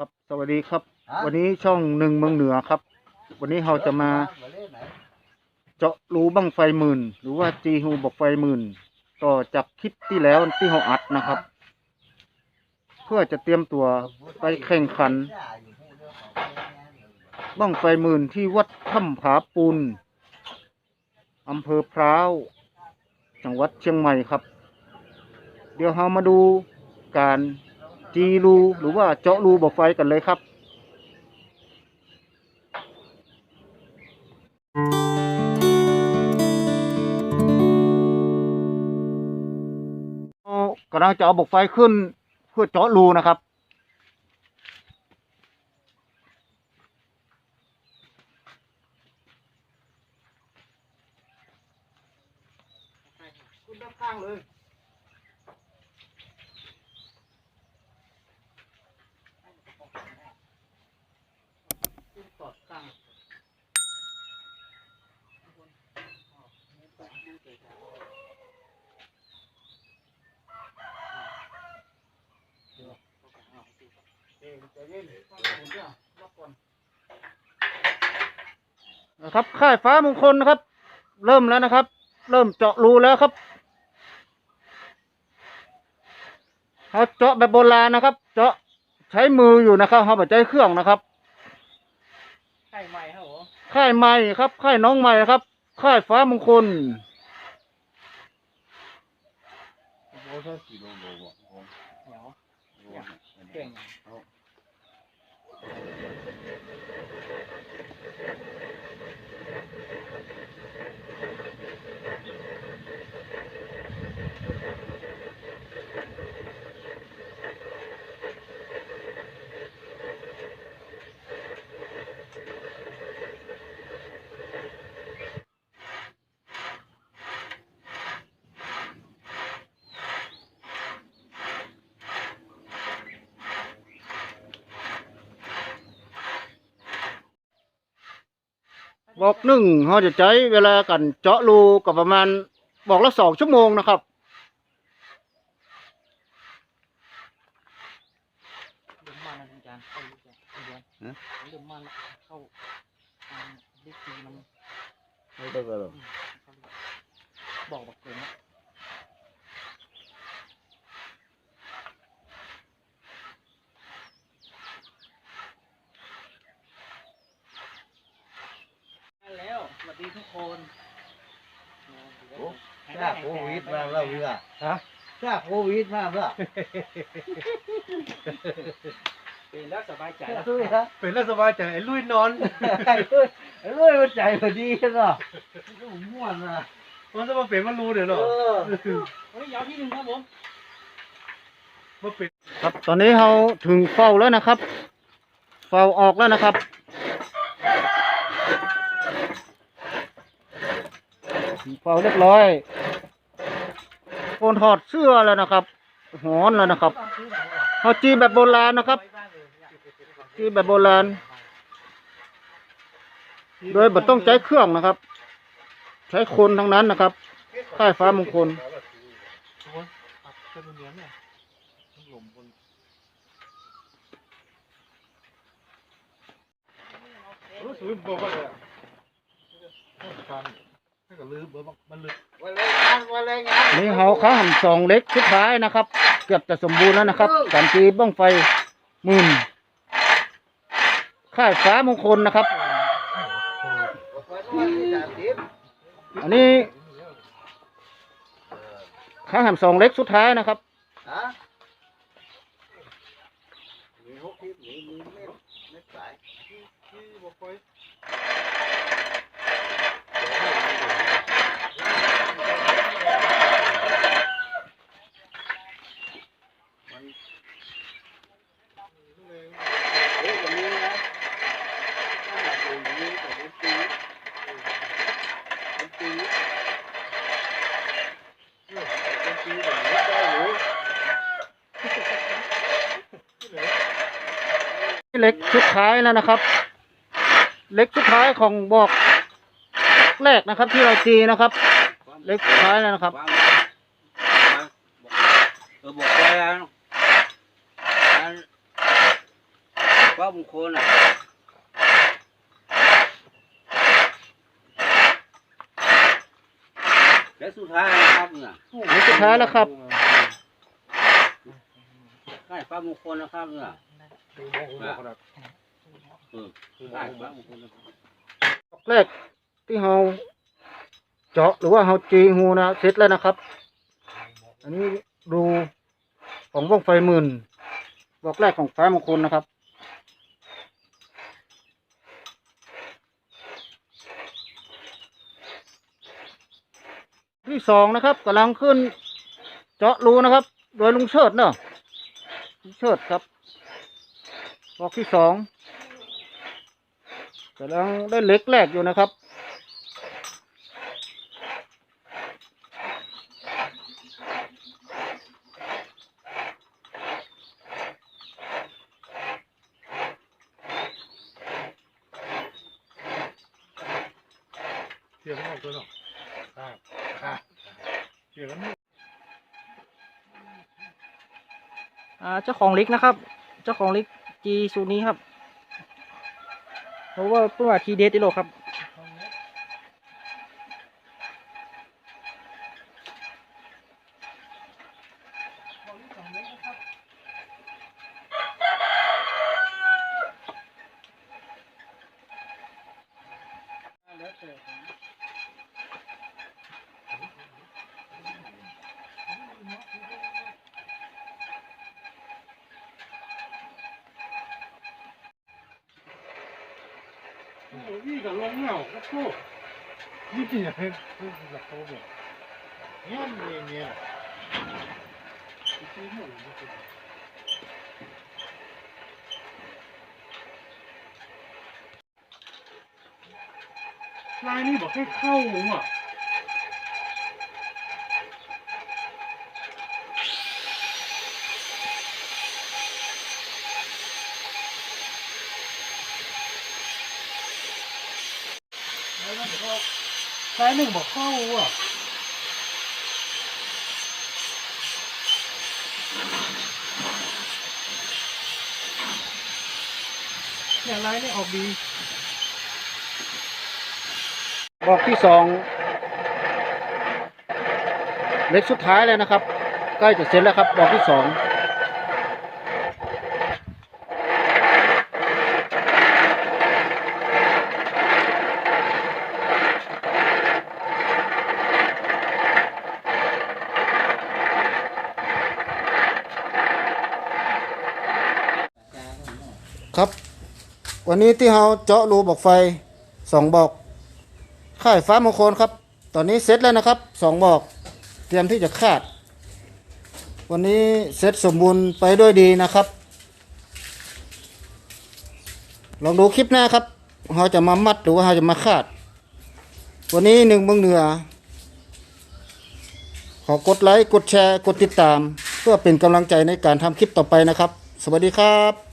ครับสวัสดีครับฮะวันนี้ช่องหนึ่งเมืองเหนือครับ วันนี้เราจะมาเจาะรูบั้งไฟหมื่น หรือว่าจีฮูบอกไฟหมื่น ต่อจากคลิปที่แล้วที่เราอัดนะครับ เพื่อจะเตรียมตัวไปแข่งขัน บั้งไฟหมื่นที่วัดถ้ำผาปูนอำเภอพร้าวจังหวัดเชียงใหม่ครับ เดี๋ยวเรามาดูการ จีรูหรือว่าเจาะรูบอกไฟกันเลยครับกำลังจะเอาบอกไฟขึ้นเพื่อเจาะรูนะครับขึ้นด้านข้างเลยขึ้นตอดข้างนะ ครับค่ายฟ้ามงคลนะครับ เริ่มแล้วนะครับ เริ่มเจาะรูแล้วครับเขาเจาะแบบโบราณนะครับ เจาะใช้มืออยู่นะครับเขาแบบใช้เครื่องนะครับไข่ใหม่ครับผมค่ายใหม่ครับค่ายน้องใหม่ครับค่ายฟ้ามงคลเหนียวเก่ง บอกหนึ่งเขาจะใช้เวลากันเจาะรูกับประมาณบอกละสองชั่วโมงนะครับลืมมันนะอาจารย์เข้าลึกเลยอาจารย์ ฮะ ลืมมันเข้าอ่าลึกทีมัน ไม่ต้องกระโดด อืมเข้าลึกบอกบอกเก่งนะได้แล้วสวัสดีทุกคน จากโค วิดมาแล้วเพื่อฮะจากโควิดมาเพื่อเป็นแล้วสบายใจใช่แล้วไหมครับเป็นแล้วสบายใจไอ้ลุยนอนไอ้เอ้ยไอ้เอ้ยมันใจพอดีเนาะม่วนนะมันจะมาเป็นมันรู้เดี๋ยวเอเนาะอวันนี้ยาวที่หนึ่งครับผมมาเป็นครับตอนนี้เราถึงเฝ้าแล้วนะครับเฝ้าออกแล้วนะครับเฝ้าเรียบร้อย โคนถอดเสื้อแล้วนะครับหอนแล้วนะครับเขาจีแบบโบราณนะครับ จีแบบโบราณ โดยบ่ต้องใช้เครื่องนะครับ ใช้คนทั้งนั้นนะครับค่ายฟ้ามงคลปักเป็นเนื้อเนี่ยหลมบนรู้สึกบอกว่าเลยการให้กับลืมเบอร์มันลืม วันแรงงานวั นแรงงานนี่เขาเขาหำสองเล็กสุดท้ายนะครับ เกือบจะสมบูรณ์แล้วนะครับการจีบ้องไฟหมื่นค่ายฟ้ามงคลนะครับ อันนี้ข้าหำสองเล็กสุดท้ายนะครับ ฮะมีหกทิศมีมีเม็ดเม็ดสาย ที่บอกไป เอ๊ะอย่างนี้นะถ้ามาดูอย่างนี้แต่เป็นปีเป็นปีเป็นปีแบบนี้ได้หรือ เล็กสุดท้ายแล้วนะครับ เล็กสุดท้ายของบอกแรกนะครับ ที่เราจีนะครับ เล็กสุดท้ายแล้วนะครับเออบอกไว้แล้วอันฟ้ามงคลอะและสุดท้ายนะครับเนี่ยเดี๋ยวสุดท้ายแล้วครับใกล้ฟ้ามงคลนะครับเนี่ย เล้องดูมฟ้าองมงคลนะครับอกแรกที่เราเจาะหรือว่าเราจีหูนะเสร็จแล้วนะครับ อันนี้รูของวงไฟหมื่นบอกแรกของฟ้ามงคลนะครับที่สองนะครับกำลังขึ้นเจาะรูนะครับ โดยลุงเชิดเนาะลุงเชิดครับ บอกที่สองกำลังได้เหล็กแรกอยู่นะครับเสียงออกตัวเนาะอ่าอ่าเสียงมันอ่าเจ้าของลิกนะครับ เจ้าของลิก จีสูนี้ครับเพราะว่าเป็นว่าทีเดสอีโลครับ โอ้ยกับลงเหงาก็โตนี่จริงเหรอเฮ้ยหลักโตเนี่ยเนี่ยเนี่ยเนี่ลายนี่บอกให้เข้าอะ ลายหนึ่งบอกเข้าอะเนี่ยลายนี่ออกดีบอกที่สองเล็กสุดท้ายเลยนะครับ ใกล้จะเสร็จแล้วครับบอกที่สอง ครับ วันนี้ที่เราเจาะรูบอกไฟสองบอกค่ายฟ้ามงคลครับ ตอนนี้เสร็จแล้วนะครับสองบอก เตรียมที่จะคาด วันนี้เสร็จสมบูรณ์ไปด้วยดีนะครับ ลองดูคลิปหน้าครับเราจะมามัดหรือว่าเราจะมาคาด วันนี้หนึ่งเมืองเหนือ ขอกดไลค์ กดแชร์ กดติดตาม เพื่อเป็นกำลังใจในการทำคลิปต่อไปนะครับ สวัสดีครับ